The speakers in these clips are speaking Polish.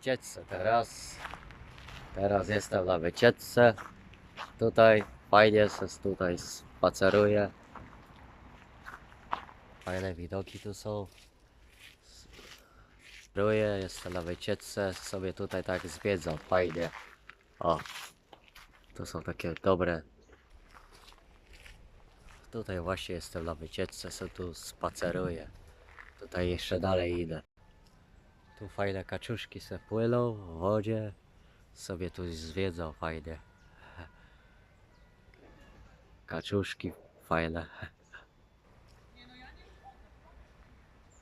wycieczce teraz. Teraz jestem na wycieczce. Tutaj fajnie się tutaj spaceruję. Fajne widoki tu są. Spaceruję, jestem na wycieczce, sobie tutaj tak zwiedzam, fajnie. O, tu są takie dobre. Tutaj właśnie jestem na wycieczce, sobie tu spaceruję. Tutaj jeszcze dalej idę. Tu fajne kaczuszki se płyną w wodzie. Sobie tu zwiedzą fajnie. Kaczuszki fajne.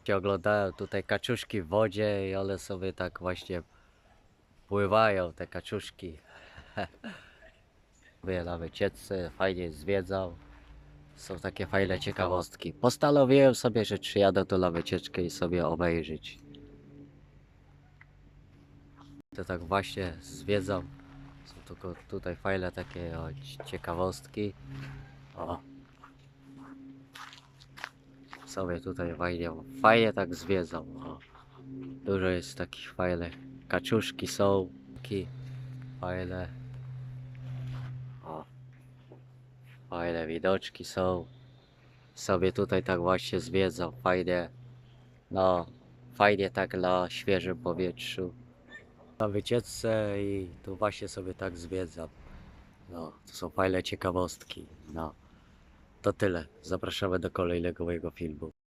Się oglądają tutaj kaczuszki w wodzie i one sobie tak właśnie pływają te kaczuszki. Byłem na wycieczce, fajnie zwiedzał. Są takie fajne ciekawostki. Postanowiłem sobie, że przyjadę tu na wycieczkę i sobie obejrzeć. To tak właśnie zwiedzam. Są tylko tutaj fajne takie o, ci- ciekawostki. O. Sobie tutaj fajnie, fajnie tak zwiedzam. O. Dużo jest takich fajnych. Kaczuszki są. Fajne. O. Fajne widoczki są. Sobie tutaj tak właśnie zwiedzam. Fajnie. No, fajnie tak na świeżym powietrzu na wycieczce i tu właśnie sobie tak zwiedzam. No, to są fajne ciekawostki. No, to tyle. Zapraszamy do kolejnego mojego filmu.